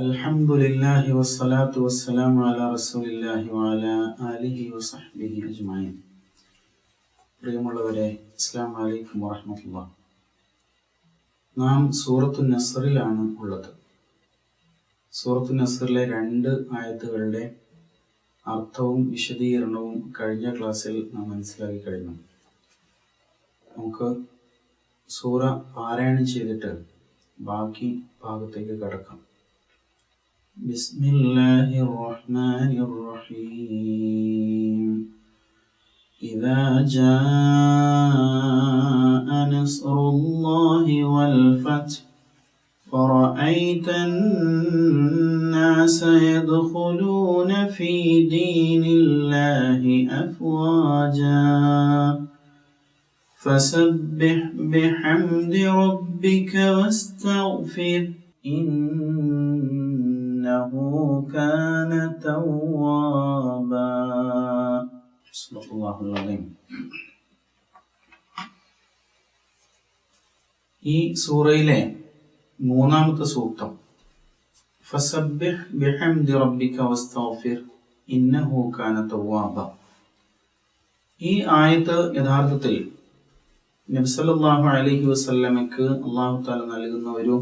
الحمد لله والصلاة والسلام على رسول الله وعلى آله وصحبه أجمعين പ്രിയമുള്ളവരെ അസ്സാം വലൈക്കും വറഹമത്തുള്ള നാം സൂറത്തു നസറിലാണ് ഉള്ളത് സൂറത്തു നസറിലെ രണ്ട് ആയത്തുകളുടെ അർത്ഥവും വിശദീകരണവും കഴിഞ്ഞ ക്ലാസ്സിൽ നാം മനസ്സിലാക്കി കഴിഞ്ഞു നമുക്ക് സൂറ പാരായണം ചെയ്തിട്ട് ബാക്കി ഭാഗത്തേക്ക് കടക്കാം بسم الله الرحمن الرحيم. إذا جاء نصر الله والفتح ورأيت الناس يدخلون في دين الله أفواجا. فسبح بحمد ربك واستغفر إنه كان توابا صدق الله العظيم ഈ സൂറയിലെ മൂന്നാമത്തെ സൂക്തം ഫസബ്ബിഹ് ബിഹംദി റബ്ബിക വസ്തഗ്ഫിർ ഇന്നഹു കാന തവ്വാബ ഈ ആയത്ത് യഥാർത്ഥത്തിൽ നബ്സല്ലാഹു അലൈഹി വസല്ലമയ്ക്ക് അള്ളാഹു താല നൽകുന്ന ഒരു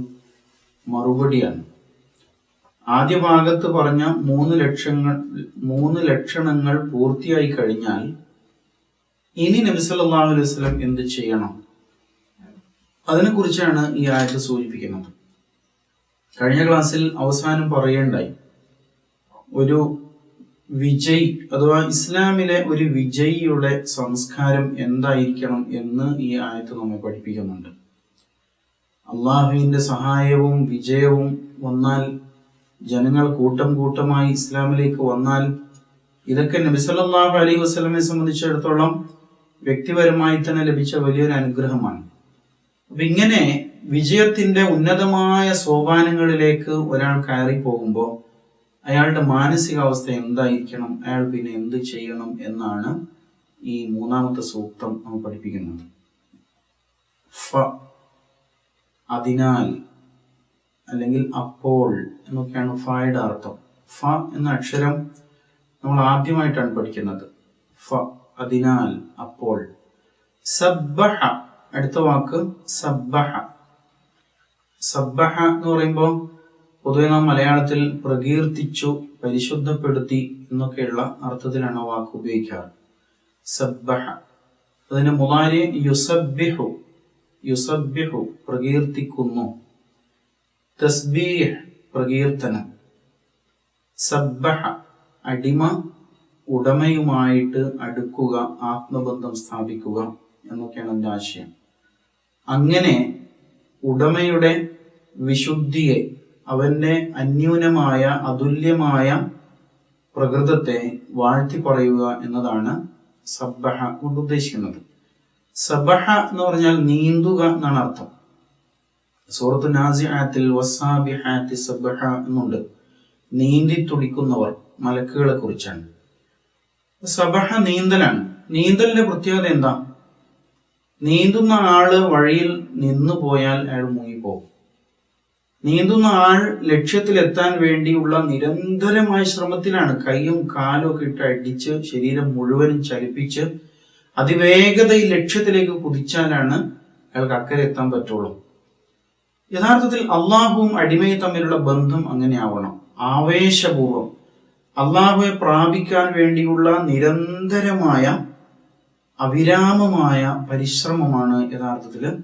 മറുപടിയാണ് ആദ്യ ഭാഗത്ത് പറഞ്ഞ മൂന്ന് ലക്ഷങ്ങൾ മൂന്ന് ലക്ഷണങ്ങൾ പൂർത്തിയായി കഴിഞ്ഞാൽ ഇനി നബി സല്ലല്ലാഹു അലൈഹി വസല്ലം എന്ത് ചെയ്യണം? അതിനെക്കുറിച്ചാണ് ഈ ആയത്ത് സൂചിപ്പിക്കുന്നത്. കഴിഞ്ഞ ക്ലാസ്സിൽ അവസാനം പറയേണ്ടായി ഒരു വിജയ് അഥവാ ഇസ്ലാമിലെ ഒരു വിജയിയുടെ സംസ്കാരം എന്തായിരിക്കണം എന്ന് ഈ ആയത്ത് നമ്മെ പഠിപ്പിക്കുന്നുണ്ട്. അള്ളാഹുവിന്റെ സഹായവും വിജയവും വന്നാൽ ജനങ്ങൾ കൂട്ടം കൂട്ടമായി ഇസ്ലാമിലേക്ക് വന്നാൽ ഇതൊക്കെ നബിസല്ലാഹു അലൈഹി വസ്ലമെ സംബന്ധിച്ചിടത്തോളം വ്യക്തിപരമായി തന്നെ ലഭിച്ച വലിയൊരു അനുഗ്രഹമാണ്. അപ്പൊ ഇങ്ങനെ വിജയത്തിന്റെ ഉന്നതമായ സോപാനങ്ങളിലേക്ക് ഒരാൾ കയറി പോകുമ്പോൾ അയാളുടെ മാനസികാവസ്ഥ എന്തായിരിക്കണം? അയാൾ പിന്നെ എന്ത് ചെയ്യണം എന്നാണ് ഈ മൂന്നാമത്തെ സൂക്തം നമ്മൾ പഠിപ്പിക്കുന്നത്. ഫ അതിനാൽ അല്ലെങ്കിൽ അപ്പോൾ എന്നൊക്കെയാണ് ഫയുടെ അർത്ഥം. ഫ എന്ന അക്ഷരം നമ്മൾ ആദ്യമായിട്ടാണ് പഠിക്കുന്നത്. ഫ അതിനാൽ അപ്പോൾ. സബ്ബഹ അടുത്ത വാക്ക് സബ്ബഹ. സബ്ബഹ എന്ന് പറയുമ്പോൾ പൊതുവെ നാം മലയാളത്തിൽ പ്രകീർത്തിച്ചു പരിശുദ്ധപ്പെടുത്തി എന്നൊക്കെയുള്ള അർത്ഥത്തിലാണ് വാക്ക് ഉപയോഗിക്കാറ്. സബ്ബഹ. അതിന്റെ മുതാരി യുസബ്ബിഹു യുസബ്ബിഹു പ്രകീർത്തിക്കുന്നു. തസ്ബീഹ് പ്രകീർത്തനം. സബ്ബഹ അടിമ ഉടമയുമായിട്ട് അടുക്കുക ആത്മബന്ധം സ്ഥാപിക്കുക എന്നൊക്കെയാണ് എന്റെ ആശയം. അങ്ങനെ ഉടമയുടെ വിശുദ്ധിയെ അവന്റെ അന്യൂനമായ അതുല്യമായ പ്രകൃതത്തെ വാഴ്ത്തി പറയുക എന്നതാണ് സബ്ബഹ കൊണ്ട് ഉദ്ദേശിക്കുന്നത്. സബഹ എന്ന് പറഞ്ഞാൽ നീന്തുക എന്നാണ് അർത്ഥം. സൂറത്ത് നാസിഹാത്തിൽ വസാബിഹാത്തി സബഹ എന്നുണ്ട്. നീന്തി തുടിക്കുന്നവർ മലക്കുകളെ കുറിച്ചാണ്. സബഹ നീന്തലാണ്. നീന്തലിന്റെ പ്രത്യേകത എന്താ? നീന്തുന്ന ആൾ വഴിയിൽ നിന്നു പോയാൽ അയാൾ മുങ്ങിപ്പോകും. നീന്തുന്ന ആൾ ലക്ഷ്യത്തിലെത്താൻ വേണ്ടിയുള്ള നിരന്തരമായ ശ്രമത്തിലാണ് കൈയും കാലും ഒക്കെ ഇട്ട് അടിച്ച് ശരീരം മുഴുവനും ചലിപ്പിച്ച് അതിവേഗതയിൽ ലക്ഷ്യത്തിലേക്ക് കുതിച്ചാലാണ് അയാൾക്ക് അക്കരെ എത്താൻ പറ്റുള്ളൂ. യഥാർത്ഥത്തിൽ അള്ളാഹുവും അടിമയും തമ്മിലുള്ള ബന്ധം അങ്ങനെ ആവണം ആവേശപൂർവം. അള്ളാഹുവെ പ്രാപിക്കാൻ വേണ്ടിയുള്ള നിരന്തരമായ അവിരാമമായ പരിശ്രമമാണ് യഥാർത്ഥത്തിൽ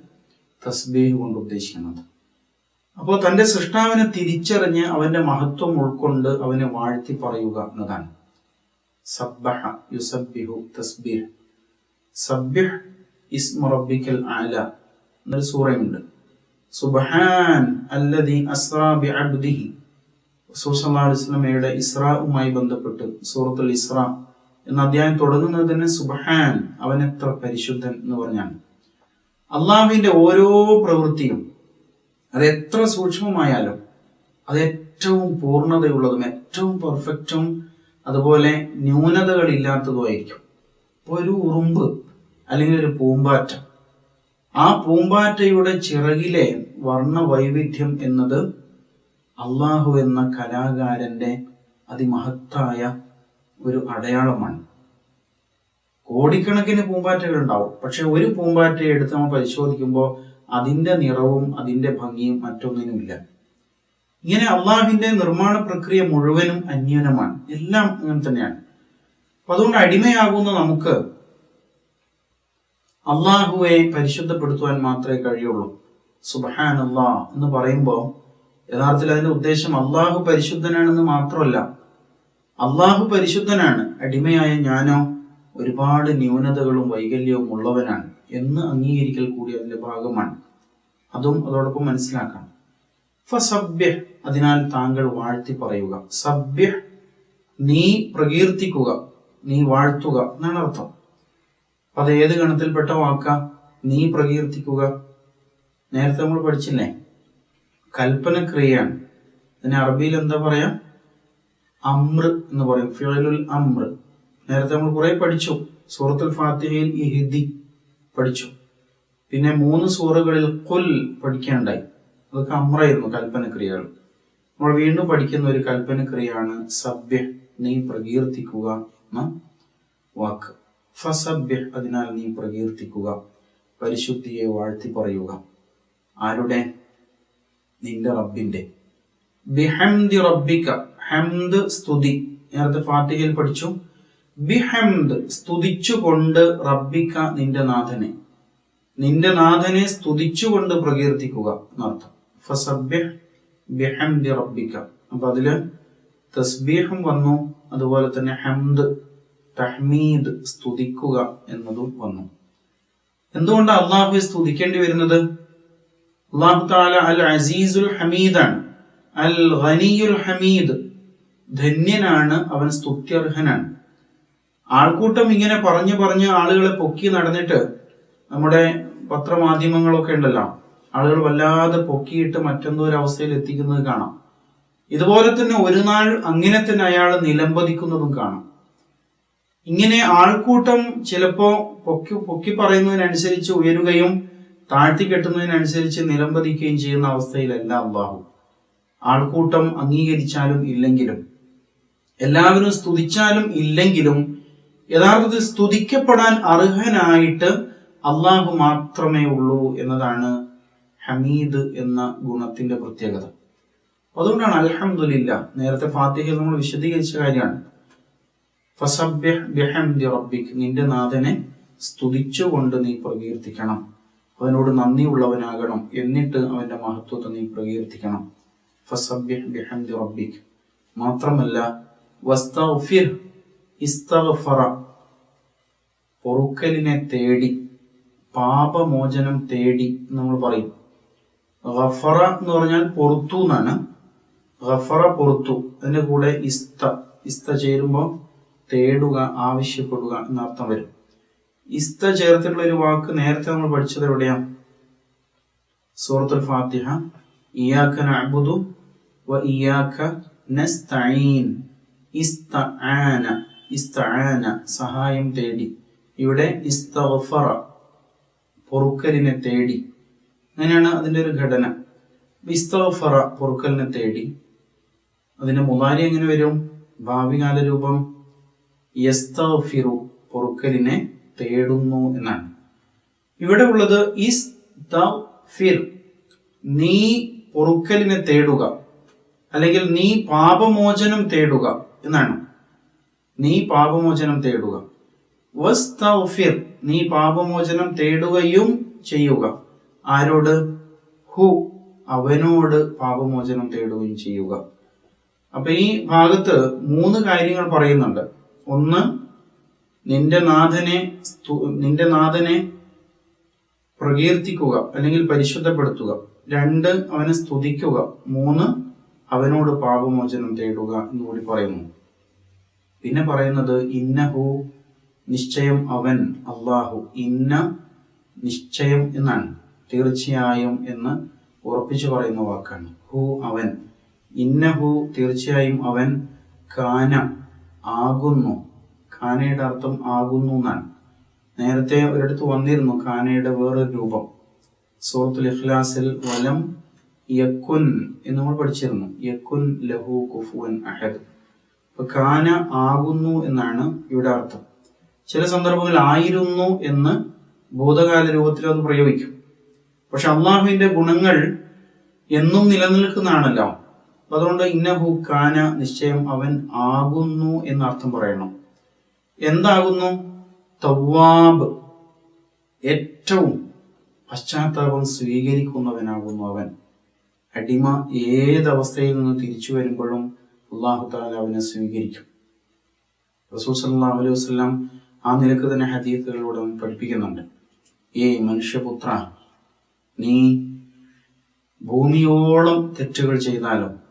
തസ്ബീഹ് കൊണ്ട് ഉദ്ദേശിക്കുന്നത്. അപ്പോൾ തന്റെ സൃഷ്ടാവിനെ തിരിച്ചറിഞ്ഞ് അവന്റെ മഹത്വം ഉൾക്കൊണ്ട് അവനെ വാഴ്ത്തി പറയുക എന്നതാണ്. സബ്ബഹ യുസബ്ബിഹു തസ്ബീഹ്. സബ്യഹ് ഇസ്മറബിക്കൽ ആല എന്നൊരു സൂറയുണ്ട്. സുബ്ഹാൻ അല്ലദി അസ്റാ ബി അബ്ദിഹി ഇസ്രാവുമായി ബന്ധപ്പെട്ട് സൂറത്തുൽ ഇസ്ര എന്ന അധ്യായം തുടങ്ങുന്നത് തന്നെ സുബഹാൻ അവൻ എത്ര പരിശുദ്ധൻ എന്ന് പറഞ്ഞാണ്. അള്ളാഹുവിന്റെ ഓരോ പ്രവൃത്തിയും അത് എത്ര സൂക്ഷ്മമായാലും അത് ഏറ്റവും പൂർണതയുള്ളതും ഏറ്റവും പെർഫെക്റ്റും അതുപോലെ ന്യൂനതകളില്ലാത്തതുമായിരിക്കും. ഇപ്പോൾ ഒരു ഉറുമ്പ് അല്ലെങ്കിൽ ഒരു പൂമ്പാറ്റ ആ പൂമ്പാറ്റയുടെ ചിറകിലെ വർണ വൈവിധ്യം എന്നത് അള്ളാഹു എന്ന കലാകാരന്റെ അതിമഹത്തായ ഒരു അടയാളമാണ്. കോടിക്കണക്കിന് പൂമ്പാറ്റകൾ ഉണ്ടാവും. പക്ഷെ ഒരു പൂമ്പാറ്റയെ എടുത്ത് നമ്മൾ പരിശോധിക്കുമ്പോൾ അതിന്റെ നിറവും അതിന്റെ ഭംഗിയും മറ്റൊന്നിനുമില്ല. ഇങ്ങനെ അള്ളാഹുവിന്റെ നിർമ്മാണ പ്രക്രിയ മുഴുവനും അന്യൂനമാണ്. എല്ലാം അങ്ങനെ തന്നെയാണ്. അപ്പൊ അതുകൊണ്ട് അടിമയാകുന്ന നമുക്ക് അള്ളാഹുവെ പരിശുദ്ധപ്പെടുത്തുവാൻ മാത്രമേ കഴിയുള്ളൂ. സുബഹാൻ അള്ളാ എന്ന് പറയുമ്പോൾ യഥാർത്ഥത്തിൽ അതിന്റെ ഉദ്ദേശം അള്ളാഹു പരിശുദ്ധനാണെന്ന് മാത്രമല്ല. അള്ളാഹു പരിശുദ്ധനാണ്. അടിമയായ ഞാനോ ഒരുപാട് ന്യൂനതകളും വൈകല്യവും ഉള്ളവനാണ് എന്ന് അംഗീകരിക്കൽ കൂടി അതിന്റെ ഭാഗമാണ്. അതും അതോടൊപ്പം മനസ്സിലാക്കണം. ഫസഭ്യ അതിനാൽ താങ്കൾ വാഴ്ത്തി പറയുക. സഭ്യ നീ പ്രകീർത്തിക്കുക നീ വാഴ്ത്തുക എന്നാണ് അർത്ഥം. അത് ഏത് ഗണത്തിൽപ്പെട്ട വാക്ക? നീ പ്രകീർത്തിക്കുക. നേരത്തെ നമ്മൾ പഠിച്ചില്ലേ? കൽപ്പന ക്രിയയാണ് അതിന് അറബിയിൽ എന്താ പറയാ? അമ്ര എന്ന് പറയും. ഫിയലുൽ അമ്ര. നേരത്തെ നമ്മൾ കുറെ പഠിച്ചു. സൂറത്തുൽ ഫാത്തിഹയിൽ ഇഹിദി പഠിച്ചു. പിന്നെ മൂന്ന് സൂറകളിൽ കൊൽ പഠിക്കാണ്ടായി അതൊക്കെ അമ്രായിരുന്നു കൽപ്പന ക്രിയകൾ നമ്മൾ വീണ്ടും പഠിക്കുന്ന ഒരു കൽപ്പന ക്രിയയാണ് സഭ്യ. നീ പ്രകീർത്തിക്കുക എന്ന വാക്ക്. ഫസഭ്യ അതിനാൽ നീ പ്രകീർത്തിക്കുക പരിശുദ്ധിയെ വാഴ്ത്തി പറയുക ആരുടെ? നിന്റെ റബ്ബിന്റെ. ബിഹംദി റബ്ബിക ഹംദ് സ്തുതി. നേരത്തെ ഫാത്തിഹയിൽ പഠിച്ചു. ബിഹംദ് സ്തുതിച്ചുകൊണ്ട് റബ്ബിക്ക നിന്റെ നാഥനെ. നിന്റെ നാഥനെ സ്തുതിച്ചുകൊണ്ട് പ്രകീർത്തിക്കുക എന്നർത്ഥം. ഫസബ്യ ബിഹംദി റബ്ബിക്ക അപ്പൊ അതിൽ തസ്ബീഹും വന്നു അതുപോലെ തന്നെ ഹംദ് തഹ്മീദ് സ്തുതിക്കുക എന്നതും വന്നു. എന്തുകൊണ്ടാണ് അള്ളാഹുവെ സ്തുതിക്കേണ്ടി വരുന്നത്? അള്ളാഹു താല അൽ അസീസുൽ ഹമീദാണ് അൽ ഖനിയുൽ ഹമീദ് ധന്യനാണ് അവൻ സ്തുത്യർഹനാണ്. ആൾക്കൂട്ടം ഇങ്ങനെ പറഞ്ഞു പറഞ്ഞ് ആളുകളെ പൊക്കി നടന്നിട്ട് നമ്മുടെ പത്രമാധ്യമങ്ങളൊക്കെ ഉണ്ടല്ലോ ആളുകൾ വല്ലാതെ പൊക്കിയിട്ട് മറ്റെന്തോ ഒരു അവസ്ഥയിൽ എത്തിക്കുന്നത് കാണാം. ഇതുപോലെ തന്നെ ഒരു നാൾ അങ്ങനെ തന്നെ അയാൾ നിലംപതിക്കുന്നതും കാണാം. ഇങ്ങനെ ആൾക്കൂട്ടം ചിലപ്പോ പൊക്കി പൊക്കി പറയുന്നതിനനുസരിച്ച് ഉയരുകയും താഴ്ത്തി കെട്ടുന്നതിനനുസരിച്ച് നിലംപതിക്കുകയും ചെയ്യുന്ന അവസ്ഥയിലല്ല അള്ളാഹു. ആൾക്കൂട്ടം അംഗീകരിച്ചാലും ഇല്ലെങ്കിലും എല്ലാവരും സ്തുതിച്ചാലും ഇല്ലെങ്കിലും യഥാർത്ഥത്തിൽ സ്തുതിക്കപ്പെടാൻ അർഹനായിട്ട് അള്ളാഹു മാത്രമേ ഉള്ളൂ എന്നതാണ് ഹമീദ് എന്ന ഗുണത്തിന്റെ പ്രത്യേകത. അതുകൊണ്ടാണ് അലഹമുല്ല നേരത്തെ ഫാത്തിഹയിൽ നമ്മൾ വിശദീകരിച്ച കാര്യമാണ്. റബ്ബിക്. നിന്റെ നാഥനെ സ്തുതിച്ചുകൊണ്ട് നീ പ്രകീർത്തിക്കണം. അവനോട് നന്ദിയുള്ളവനാകണം. എന്നിട്ട് അവന്റെ മഹത്വത്തെ നീ പ്രകീർത്തിക്കണം. ഫസബ്യഹ് ബിഹംദി റബ്ബിക്. മാത്രമല്ല വസ്തഗ്ഫിർ പൊറുക്കലിനെ തേടി പാപമോചനം തേടി നമ്മൾ പറയും. ഗഫറ എന്ന് പറഞ്ഞാൽ പൊറുത്തു എന്നാണ്. ഗഫറ പൊറുത്തു. അതിന്റെ കൂടെ ഇസ്ത ഇസ്ത ചേരുമ്പോൾ തേടുക ആവശ്യപ്പെടുക എന്നർത്ഥം വരും. ഇസ്ത ചേർത്തിട്ടുള്ള ഒരു വാക്ക് നേരത്തെ നമ്മൾ പഠിച്ചത് എവിടെയാ? സൂറത്തുൽ ഫാത്തിഹ. ഇയാക്ക നഅബുദു വ ഇയാക്ക നസ്തഈൻ. ഇസ്തആന ഇസ്തആന സഹായം തേടി. ഇവിടെ ഇസ്തഗ്ഫറ പൊറുക്കലിനെ തേടി. അങ്ങനെയാണ് അതിന്റെ ഒരു ഘടന. ഇസ്തഗ്ഫറ പൊറുക്കലിനെ തേടി. അതിന്റെ മുതാരി എങ്ങനെ വരും? ഭാവികാല രൂപം യസ്തഗ്ഫിറു പൊറുക്കലിനെ തേടുന്നു എന്നാണ്. ഇവിടെ ഉള്ളത് ഇസ് ഫിർ. നീ പൊറുക്കലിനെ തേടുക. അല്ലെങ്കിൽ നീ പാപമോചനം തേടുക എന്നാണ്. നീ പാപമോചനം തേടുക. വസ്തഗ്ഫിർ നീ പാപമോചനം തേടുകയും ചെയ്യുക. ആരോട്? ഹു. അവനോട് പാപമോചനം തേടുകയും ചെയ്യുക. അപ്പൊ ഈ ഭാഗത്ത് മൂന്ന് കാര്യങ്ങൾ പറയുന്നുണ്ട്. ഒന്ന് നിന്റെ നാഥനെ നിന്റെ നാഥനെ പ്രകീർത്തിക്കുക അല്ലെങ്കിൽ പരിശുദ്ധപ്പെടുത്തുക. രണ്ട് അവനെ സ്തുതിക്കുക. മൂന്ന് അവനോട് പാപമോചനം തേടുക എന്നുകൂടി പറയുന്നു. പിന്നെ പറയുന്നത് ഇന്നഹു നിശ്ചയം അവൻ അള്ളാഹു. ഇന്ന നിശ്ചയം എന്നാണ്. തീർച്ചയായും എന്ന് ഉറപ്പിച്ചു പറയുന്ന വാക്കാണ്. ഹു അവൻ. ഇന്നഹു തീർച്ചയായും അവൻ കാന. ആകുന്നു. കാനയുടെ അർത്ഥം ആകുന്നു എന്നാണ്. നേരത്തെ ഒരിടത്ത് വന്നിരുന്നു കാനയുടെ വേറൊരു രൂപം. സൂറത്തുൽ ഇഖ്ലാസിൽ വലം യക്കുൻ എന്ന് നമ്മൾ പഠിച്ചിരുന്നു. യക്കുൻ ലഹു കുഫുവൻ അഹദ്. അപ്പൊ കാന ആകുന്നു എന്നാണ് ഇവിടെ അർത്ഥം. ചില സന്ദർഭങ്ങളിൽ ആയിരുന്നു എന്ന് ഭൂതകാല രൂപത്തിൽ അത് പ്രയോഗിക്കും. പക്ഷെ അള്ളാഹുവിന്റെ ഗുണങ്ങൾ എന്നും നിലനിൽക്കുന്നതാണല്ലോ. അതുകൊണ്ട് ഇന്നഹു കാന നിശ്ചയം അവൻ ആകുന്നു എന്ന അർത്ഥം പറയണം. എന്താകുന്നു? തവാബ് ഏറ്റവും പശ്ചാത്താപം സ്വീകരിക്കുന്നവനാകുന്നു അവൻ. അടിമ ഏതവസ്ഥയിൽ നിന്ന് തിരിച്ചു വരുമ്പോഴും അള്ളാഹു താല അവനെ സ്വീകരിക്കും. റസൂൽ സല്ലാ അലൈഹി വസ്ലാം ആ നിലയ്ക്ക് തന്നെ ഹദീത്തുകളിലൂടെ പഠിപ്പിക്കുന്നുണ്ട്. ഏ മനുഷ്യപുത്ര നീ ഭൂമിയോളം തെറ്റുകൾ ചെയ്താലും?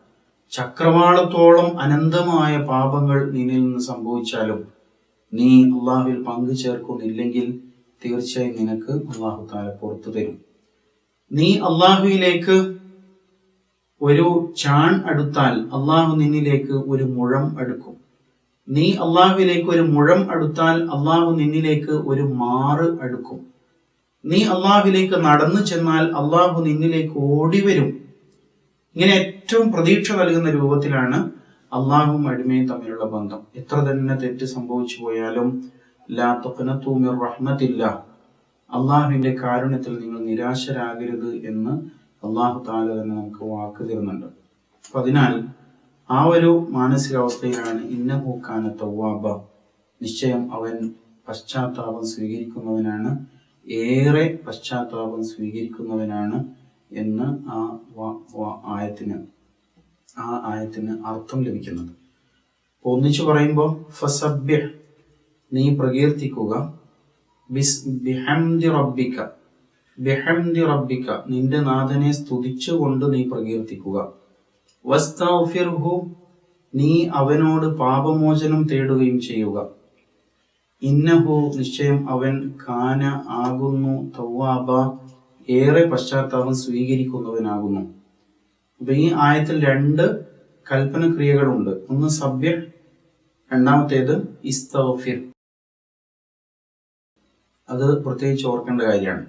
ചക്രവാളത്തോളം അനന്തമായ പാപങ്ങൾ നിന്നിൽ നിന്ന് സംഭവിച്ചാലും നീ അള്ളാഹുവിൽ പങ്കു ചേർക്കുന്നില്ലെങ്കിൽ തീർച്ചയായും നിനക്ക് അള്ളാഹു താല പുറത്തു തരും. നീ അള്ളാഹുവിലേക്ക് ഒരു ചാൺ അടുത്താൽ അള്ളാഹു നിന്നിലേക്ക് ഒരു മുഴം അടുക്കും. നീ അള്ളാഹുവിലേക്ക് ഒരു മുഴം അടുത്താൽ അള്ളാഹു നിന്നിലേക്ക് ഒരു മാറ് അടുക്കും. നീ അള്ളാഹുവിലേക്ക് നടന്നു ചെന്നാൽ അള്ളാഹു നിന്നിലേക്ക് ഓടിവരും ഇങ്ങനെ ഏറ്റവും പ്രതീക്ഷ നൽകുന്ന രൂപത്തിലാണ് അള്ളാഹും അടിമയും തമ്മിലുള്ള ബന്ധം. എത്ര തന്നെ തെറ്റ് സംഭവിച്ചു പോയാലും ലാ തുഖ്നതു മിർ റഹ്മത്തില്ല. അള്ളാഹുവിന്റെ കാരുണ്യത്തിൽ നിങ്ങൾ നിരാശരാകരുത് എന്ന് അള്ളാഹു താല തന്നെ നമുക്ക് വാക്ക് തരുന്നുണ്ട്. അപ്പൊ അതിനാൽ ആ ഒരു മാനസികാവസ്ഥയിലാണ് ഇന്നഹൂക്കാന തവ്വാബ നിശ്ചയം അവൻ പശ്ചാത്താപം സ്വീകരിക്കുന്നവനാണ്. ഏറെ പശ്ചാത്താപം സ്വീകരിക്കുന്നവനാണ് എന്ന് ആ ആയത്തിന് ആ ആയത്തിന് അർത്ഥം ലഭിക്കുന്നത്. ഒന്നിച്ചു പറയുമ്പോൾ ഫസബ്യ നീ പ്രകീർത്തിക്കുക. ബിഹംദി റബ്ബിക ബിഹംദി റബ്ബിക നിന്റെ നാഥനെ സ്തുതിച്ചുകൊണ്ട് നീ പ്രകീർത്തിക്കുക. വസ്തഫിർഹു നീ അവനോട് പാപമോചനം തേടുകയും ചെയ്യുക. ഇന്നഹു നിശ്ചയം അവൻ കാന ആകുന്നു തവ്വാബ ഏറെ പശ്ചാത്താപം സ്വീകരിക്കുന്നവനാകുന്നു. അപ്പൊ ഈ ആയത്തിൽ രണ്ട് കൽപ്പന ക്രിയകളുണ്ട് ഒന്ന് സഭ്യ രണ്ടാമത്തേത് ഇസ്തഫിർ അത് പ്രത്യേകിച്ച് ഓർക്കേണ്ട കാര്യമാണ്.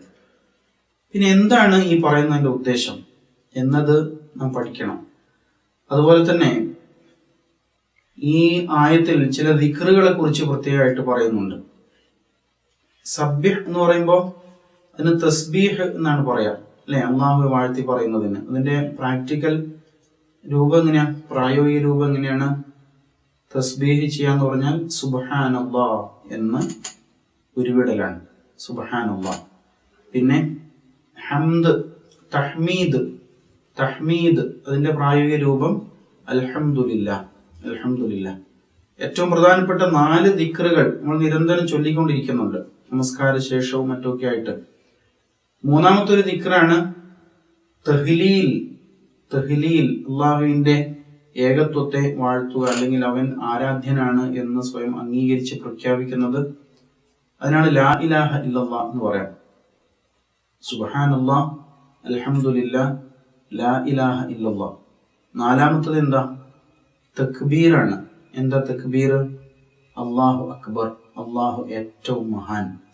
പിന്നെ എന്താണ് ഈ പറയുന്നതിന്റെ ഉദ്ദേശം? എന്നത് നാം പഠിക്കണം. അതുപോലെ തന്നെ ഈ ആയത്തിൽ ചില ദിക്റുകളെ കുറിച്ച് പ്രത്യേകമായിട്ട് പറയുന്നുണ്ട്. സഭ്യ എന്ന് പറയുമ്പോൾ അതിന് തസ്ബീഹ് എന്നാണ് പറയാ. അല്ലെ അള്ളാഹു വാഴ്ത്തി പറയുന്നതിന്. അതിന്റെ പ്രാക്ടിക്കൽ രൂപം എങ്ങനെയാ? പ്രായോഗിക രൂപം എങ്ങനെയാണ്? തസ്ബീഹ് ചെയ്യാന്ന് പറഞ്ഞാൽ സുബഹാനല്ലാ എന്ന് ഉരുവിടലാണ്. സുബഹാനല്ലാ. പിന്നെ ഹംദ് തഹ്മീദ് തഹ്മീദ് അതിന്റെ പ്രായോഗിക രൂപം അൽഹംദുലില്ല അൽഹംദുലില്ല. ഏറ്റവും പ്രധാനപ്പെട്ട നാല് ദിക്റുകൾ നമ്മൾ നിരന്തരം ചൊല്ലിക്കൊണ്ടിരിക്കുന്നുണ്ട്. നമസ്കാര ശേഷവും മറ്റൊക്കെ ആയിട്ട്. മൂന്നാമത്തെ ഒരു ദിക്റാണ് തഹ്ലീൽ. തഹ്ലീൽ അള്ളാഹുവിന്റെ ഏകത്വത്തെ വാഴ്ത്തുക അല്ലെങ്കിൽ അവൻ ആരാധ്യനാണ് എന്ന് സ്വയം അംഗീകരിച്ച് പ്രഖ്യാപിക്കുന്നത്. അതിനാണ് ലാ ഇലാഹ ഇല്ലല്ലാ എന്ന് പറയാം. സുബഹാനല്ലാ അൽഹംദുലില്ലാ ലാ ഇലാഹ ഇല്ലല്ലാ. നാലാമത്തത് എന്താ? തക്ബീറാണ്. എന്താ തക്ബീർ? അള്ളാഹു അക്ബർ അള്ളാഹു ഏറ്റവും മഹാൻ.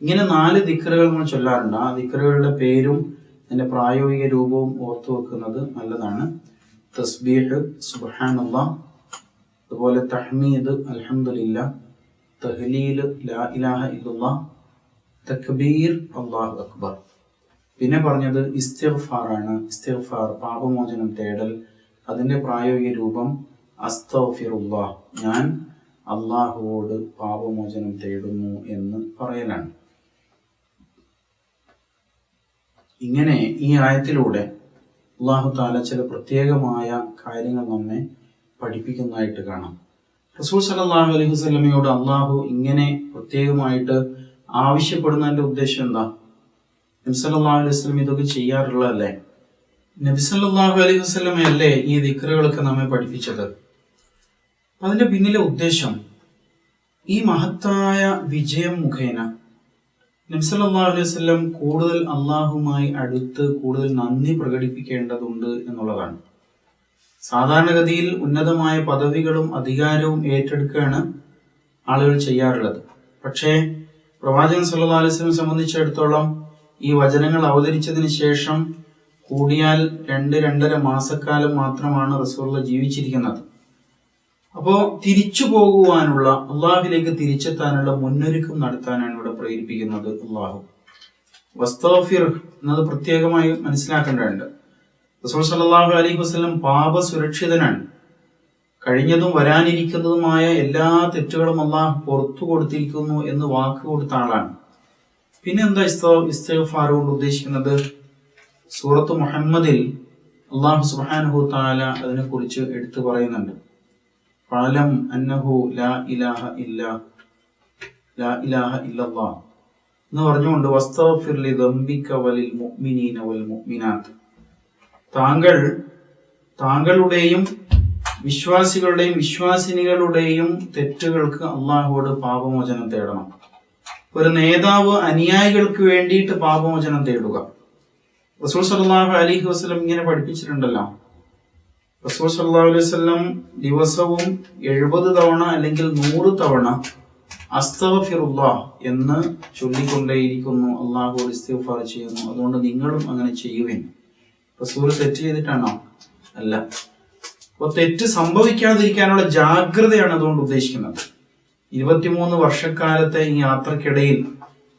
ഇങ്ങനെ നാല് ദിക്കറുകൾ നമ്മൾ ചൊല്ലാറുണ്ട്. ആ ദിക്കറുകളുടെ പേരും അതിന്റെ പ്രായോഗിക രൂപവും ഓർത്തു വെക്കുന്നത് നല്ലതാണ്. തസ്ബീഹ് സുബ്ഹാനല്ലാ. അതുപോലെ തഹ്മീദ് അൽഹംദുലില്ലാ. തഹ്ലീൽ ലാ ഇലാഹ ഇല്ലല്ലാഹ് തക്ബീർ അള്ളാഹു അക്ബർ. പിന്നെ പറഞ്ഞത് ഇസ്തിഗ്ഫാറാണ്. ഇസ്തിഗ്ഫാർ പാപമോചനം തേടൽ. അതിന്റെ പ്രായോഗിക രൂപം അസ്തഫിറുല്ലാ. ഞാൻ അള്ളാഹുവോട് പാപമോചനം തേടുന്നു എന്ന് പറയലാണ്. ഇങ്ങനെ ഈ ആയത്തിലൂടെ അള്ളാഹു താല ചില പ്രത്യേകമായ കാര്യങ്ങൾ നമ്മെ പഠിപ്പിക്കുന്നതായിട്ട് കാണാം. റസൂൽ സലാഹു അലൈഹി വസല്ലമയോട് അള്ളാഹു ഇങ്ങനെ പ്രത്യേകമായിട്ട് ആവശ്യപ്പെടുന്നതിന്റെ ഉദ്ദേശം എന്താ? നബി അലൈഹി വസല്ലം ഇതൊക്കെ ചെയ്യാറുള്ളതല്ലേ? നബി സല്ലല്ലാഹു അലൈഹി വസ്ലമയല്ലേ ഈ ദിക്റുകളൊക്കെ നമ്മെ പഠിപ്പിച്ചത്? അതിന്റെ പിന്നിലെ ഉദ്ദേശം ഈ മഹത്തായ വിജയം മുഖേന നബി സല്ലല്ലാഹു അലൈഹി കൂടുതൽ അള്ളാഹുമായി അടുത്ത് കൂടുതൽ നന്ദി പ്രകടിപ്പിക്കേണ്ടതുണ്ട് എന്നുള്ളതാണ്. സാധാരണഗതിയിൽ ഉന്നതമായ പദവികളും അധികാരവും ഏറ്റെടുക്കുകയാണ് ആളുകൾ ചെയ്യാറുള്ളത്. പക്ഷേ പ്രവാചകൻ സല്ലല്ലാഹു അലൈഹി വസല്ലം സംബന്ധിച്ചിടത്തോളം ഈ വചനങ്ങൾ അവതരിച്ചതിന് ശേഷം കൂടിയാൽ രണ്ട് രണ്ടര മാസക്കാലം മാത്രമാണ് റസൂള്ള ജീവിച്ചിരിക്കുന്നത്. അപ്പോ തിരിച്ചു പോകുവാനുള്ള അള്ളാഹുവിലേക്ക് തിരിച്ചെത്താനുള്ള മുന്നൊരുക്കം നടത്താനാണ് ഇവിടെ പ്രേരിപ്പിക്കുന്നത് അള്ളാഹു. വസ്തഫിർ എന്നത് പ്രത്യേകമായി മനസ്സിലാക്കേണ്ടതുണ്ട്. റസൂൽ സല്ലല്ലാഹു അലൈഹി വസല്ലം പാപ സുരക്ഷിതനാണ് കഴിഞ്ഞതും വരാനിരിക്കുന്നതുമായ എല്ലാ തെറ്റുകളും അള്ളാഹ് പുറത്തു കൊടുത്തിരിക്കുന്നു എന്ന് വാക്ക് കൊടുത്ത ആളാണ്. പിന്നെ എന്താ ഇസ്തോ ഇസ്തഫാർ കൊണ്ട് ഉദ്ദേശിക്കുന്നത്? സൂറത്ത് മുഹമ്മദിൽ അള്ളാഹു സുബ്ഹാനഹു താല അതിനെക്കുറിച്ച് എടുത്തു പറയുന്നുണ്ട്. ഫഅലം അന്നഹു ലാ ഇലാഹ ഇല്ലാ ലാ ഇലാഹ ഇല്ലല്ലാ എന്ന് പറഞ്ഞുകൊണ്ട് വസ്തഗ്ഫിർ ലി ദംബിക വലിൽ മുഅ്മിനീന വൽ മുഅ്മിനാത്ത് താങ്കൾ താങ്കളുടെയും വിശ്വാസികളുടെയും വിശ്വാസിനികളുടെയും തെറ്റുകൾക്ക് അള്ളാഹുവോട് പാപമോചനം തേടണം. ഒരു നേതാവ് അനുയായികൾക്ക് വേണ്ടിയിട്ട് പാപമോചനം തേടുക. റസൂൽ സല്ലല്ലാഹു അലൈഹി വസ്ലം ഇങ്ങനെ പഠിപ്പിച്ചിട്ടുണ്ടല്ലോ റസൂൽ അലൈഹി വസല്ലം ദിവസവും എഴുപത് തവണ അല്ലെങ്കിൽ നൂറ് തവണ അസ്തഫിറുല്ലാ എന്ന് ചൊല്ലിക്കൊണ്ടേയിരിക്കുന്നു. അള്ളാഹു ഇസ്തിഗ്ഫാർ ചെയ്യുന്നു. അതുകൊണ്ട് നിങ്ങളും അങ്ങനെ ചെയ്യുവിൻ. റസൂൽ തെറ്റ് ചെയ്തിട്ടാണോ? അല്ല. അപ്പൊ തെറ്റ് സംഭവിക്കാതിരിക്കാനുള്ള ജാഗ്രതയാണ് അതുകൊണ്ട് ഉദ്ദേശിക്കുന്നത്. ഇരുപത്തിമൂന്ന് വർഷക്കാലത്തെ ഈ യാത്രക്കിടയിൽ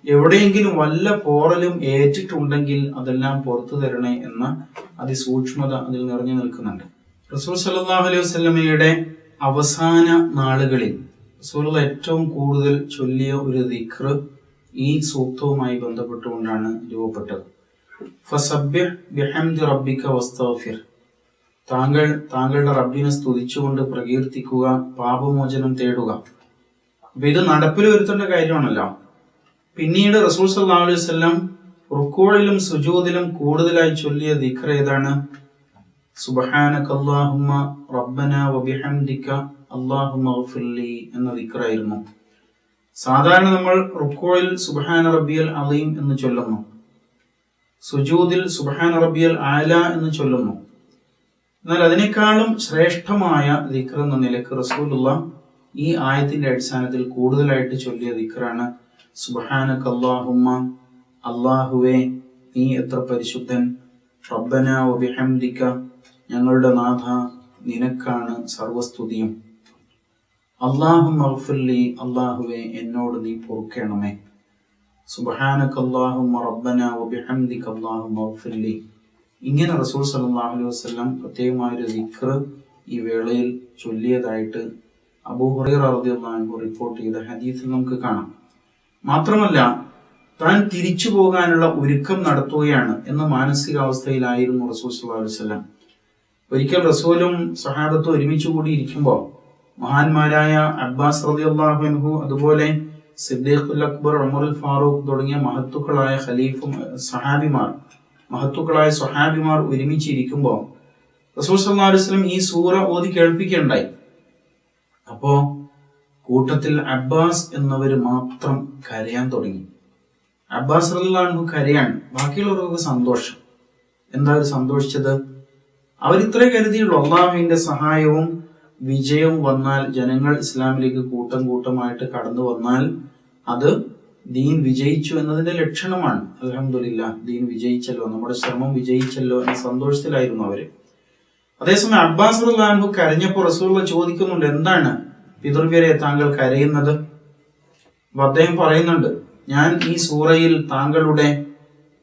എവിടെയെങ്കിലും വല്ല പോറലും ഏറ്റിട്ടുണ്ടെങ്കിൽ അതെല്ലാം പുറത്തു തരണേ എന്ന അതിസൂക്ഷ്മത അതിൽ നിറഞ്ഞു നിൽക്കുന്നുണ്ട്. റസൂൽ സല്ലാഹു അലൈഹി വസ്ലമയുടെ അവസാന നാളുകളിൽ റസൂൽ ഏറ്റവും കൂടുതൽ ചൊല്ലിയ ഒരു ദിഖർ ഈ സൂക്തവുമായി ബന്ധപ്പെട്ടുകൊണ്ടാണ് രൂപപ്പെട്ടത്. ബിഹംദി റബ്ബിക വസ്തഗ്ഫിർ. താങ്കൾ താങ്കളുടെ റബ്ബിനെ സ്തുതിച്ചുകൊണ്ട് പ്രകീർത്തിക്കുക പാപമോചനം തേടുക. അപ്പൊ ഇത് നടപ്പിൽ വരുത്തേണ്ട കാര്യമാണല്ലോ. പിന്നീട് റസൂൽ സല്ലാ അലൈഹി വസ്ലം റുക്കോളിലും സുജൂദിലും കൂടുതലായി ചൊല്ലിയ ദിഖർ ഏതാണ്? സുബ്ഹാനക അല്ലാഹുമ്മ റബ്ബന വബിഹംദിക അല്ലാഹുമ്മ എന്ന ദിക്റായിരുന്നു. സാധാരണ നമ്മൾ റുക്കോയിൽ സുബ്ഹാന റബ്ബിയൽ അലീം എന്ന് ചൊല്ലുന്നു. സുജൂദിൽ സുബ്ഹാന റബ്ബിയൽ ആല എന്ന് ചൊല്ലുന്നു. എന്നാൽ അതിനേക്കാളും ശ്രേഷ്ഠമായ ദിക്ർ എന്ന നിലയ്ക്ക് റസൂലുള്ള ഈ ആയത്തിന്റെ അടിസ്ഥാനത്തിൽ കൂടുതലായിട്ട് ചൊല്ലിയ ദിക്റാണ് സുബ്ഹാനക അല്ലാഹുമ്മ അല്ലാഹുവേ നീ എത്ര പരിശുദ്ധൻ. റബ്ബന വബിഹംദിക ഞങ്ങളുടെ നാഥ നിനക്കാണ് സർവസ്തുതിയും. അള്ളാഹു മഗ്ഫിർലി അള്ളാഹുവെ എന്നോട് നീ പൊറുക്കണമേ. സുബ്ഹാനക അല്ലാഹുമ്മ റബ്ബന വബിഹംദിക അല്ലാഹു മഗ്ഫിർലി ഇങ്ങനെ റസൂൽ സല്ലല്ലാഹു അലൈഹി വസല്ലം പ്രത്യേകമായ ഒരു ദിക്ർ ഈ വേളയിൽ ചൊല്ലിയതായിട്ട് അബൂ ഹുറൈറ റിപ്പോർട്ട് ചെയ്ത ഹദീസിൽ നമുക്ക് കാണാം. മാത്രമല്ല താൻ തിരിച്ചു പോകാനുള്ള ഒരുക്കം നടത്തുകയാണ് എന്ന മാനസികാവസ്ഥയിലായിരുന്നു റസൂൽ സല്ലല്ലാഹു അലൈഹി ഒരിക്കൽ റസൂലും സഹാബത്തും ഒരുമിച്ച് കൂടി ഇരിക്കുമ്പോൾ മഹാന്മാരായ അബ്ബാസ് റളിയല്ലാഹു അൻഹു അതുപോലെ സിദ്ദീഖുൽ അക്ബർ ഉമറുൽ ഫാറൂഖ് തുടങ്ങിയ മഹത്തുക്കളായ ഖലീഫും സഹാബിമാർ മഹത്തുക്കളായ സഹാബിമാർ ഒരുമിച്ചിരിക്കുമ്പോൾ റസൂൽ സല്ലല്ലാഹു അലൈഹി വസല്ലം ഈ സൂറ ഓതി കേൾപ്പിക്കുകയുണ്ടായി അപ്പോ കൂട്ടത്തിൽ അബ്ബാസ് എന്നവര് മാത്രം കരയാൻ തുടങ്ങി. അബ്ബാസ് റളിയല്ലാഹു കരയാൻ ബാക്കിയുള്ളവർക്ക് സന്തോഷം. എന്താ സന്തോഷിച്ചത്? അവരിത്രേ കരുതിയുള്ളൂ. അള്ളാഹുവിന്റെ സഹായവും വിജയവും വന്നാൽ ജനങ്ങൾ ഇസ്ലാമിലേക്ക് കൂട്ടം കൂട്ടമായിട്ട് കടന്നു വന്നാൽ അത് ദീൻ വിജയിച്ചു എന്നതിന്റെ ലക്ഷണമാണ്. അലഹമില്ല ദീൻ വിജയിച്ചല്ലോ നമ്മുടെ ശ്രമം വിജയിച്ചല്ലോ എന്ന സന്തോഷത്തിലായിരുന്നു അവർ. അതേസമയം അബ്ബാസ് അള്ളാഹു കരഞ്ഞപ്പോൾ റസൂള്ള ചോദിക്കുന്നുണ്ട് എന്താണ് പിതൃവ്യരെ താങ്കൾ കരയുന്നത്? അദ്ദേഹം പറയുന്നുണ്ട് ഞാൻ ഈ സൂറയിൽ താങ്കളുടെ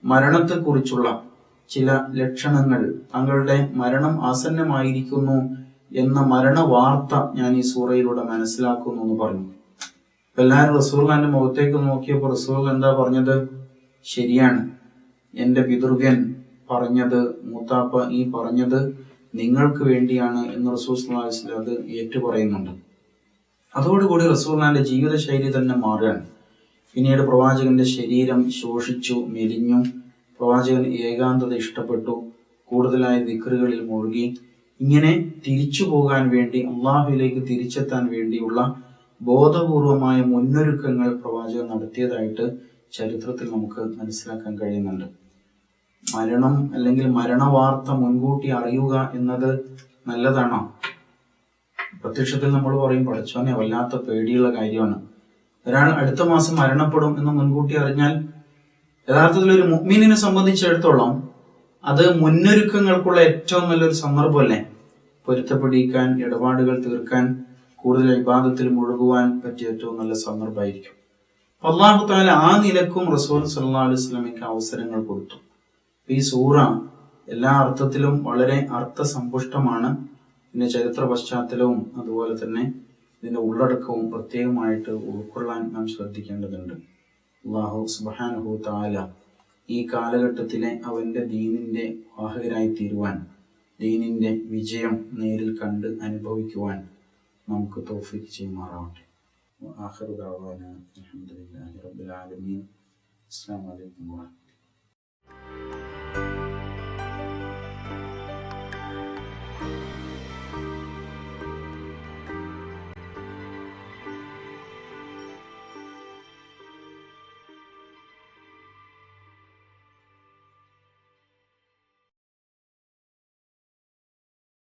മരണത്തെക്കുറിച്ചുള്ള ചില ലക്ഷണങ്ങൾ. താങ്കളുടെ മരണം ആസന്നമായിരിക്കുന്നു എന്ന മരണ വാർത്ത ഞാൻ ഈ സൂറയിലൂടെ മനസ്സിലാക്കുന്നു എന്ന് പറഞ്ഞു. എല്ലാവരും റസൂർലാന്റെ മുഖത്തേക്ക് നോക്കിയപ്പോൾ റസൂർ എന്താ പറഞ്ഞത്? ശരിയാണ്. എന്റെ പിതൃകൻ പറഞ്ഞത് മൂത്താപ്പ ഈ പറഞ്ഞത് നിങ്ങൾക്ക് വേണ്ടിയാണ് എന്ന് വസല്ലം അത് ഏറ്റുപറയുന്നുണ്ട്. അതോടുകൂടി റസൂർലാന്റെ ജീവിതശൈലി തന്നെ മാറുകയാണ്. പിന്നീട് പ്രവാചകന്റെ ശരീരം ശോഷിച്ചു മെലിഞ്ഞു. പ്രവാചകൻ ഏകാന്തത ഇഷ്ടപ്പെട്ടു. കൂടുതലായ ദിക്കറുകളിൽ മുഴുകി ഇങ്ങനെ തിരിച്ചു പോകാൻ വേണ്ടി അള്ളാഹുവിലേക്ക് തിരിച്ചെത്താൻ വേണ്ടിയുള്ള ബോധപൂർവമായ മുന്നൊരുക്കങ്ങൾ പ്രവാചകൻ നടത്തിയതായിട്ട് ചരിത്രത്തിൽ നമുക്ക് മനസ്സിലാക്കാൻ കഴിയുന്നുണ്ട്. മരണം അല്ലെങ്കിൽ മരണവാർത്ത മുൻകൂട്ടി അറിയുക എന്നത് നല്ലതാണോ? പ്രത്യക്ഷത്തിൽ നമ്മൾ പറയും പഠിച്ചോനെ വല്ലാത്ത പേടിയുള്ള കാര്യമാണ്. ഒരാൾ അടുത്ത മാസം മരണപ്പെടും എന്ന് മുൻകൂട്ടി അറിഞ്ഞാൽ യഥാർത്ഥത്തിൽ ഒരു മുഗ്മീനിനെ സംബന്ധിച്ചിടത്തോളം അത് മുന്നൊരുക്കങ്ങൾക്കുള്ള ഏറ്റവും നല്ലൊരു സന്ദർഭമല്ലേ? പൊരുത്തപ്പെടിക്കാൻ ഇടപാടുകൾ തീർക്കാൻ കൂടുതൽ വിവാദത്തിൽ മുഴുകുവാൻ പറ്റിയ ഏറ്റവും നല്ല സന്ദർഭമായിരിക്കും. അള്ളാഹു താല ആ നിലക്കും റസൂൽ സല്ലാ അലൈഹി സ്വലമിക്ക് അവസരങ്ങൾ കൊടുത്തു. ഈ സൂറ എല്ലാ അർത്ഥത്തിലും വളരെ അർത്ഥസമ്പുഷ്ടമാണ്. പിന്നെ ചരിത്ര പശ്ചാത്തലവും അതുപോലെ തന്നെ ഇതിന്റെ ഉള്ളടക്കവും പ്രത്യേകമായിട്ട് ഉൾക്കൊള്ളാൻ നാം ശ്രദ്ധിക്കേണ്ടതുണ്ട്. അള്ളാഹു സുബാനഹു താല ഈ കാലഘട്ടത്തിലെ അവന്റെ ദീനിന്റെ വാഹകരായി തീരുവാൻ ദീനിന്റെ വിജയം നേരിൽ കണ്ട് അനുഭവിക്കുവാൻ നമുക്ക് തോഫിക്ക് ചെയ്യുമാറാവട്ടെ. അലഹമുല്ലാ റബുലാലമീൻ അസ്സാം വലൈക്കും വാഹമത്തുള്ള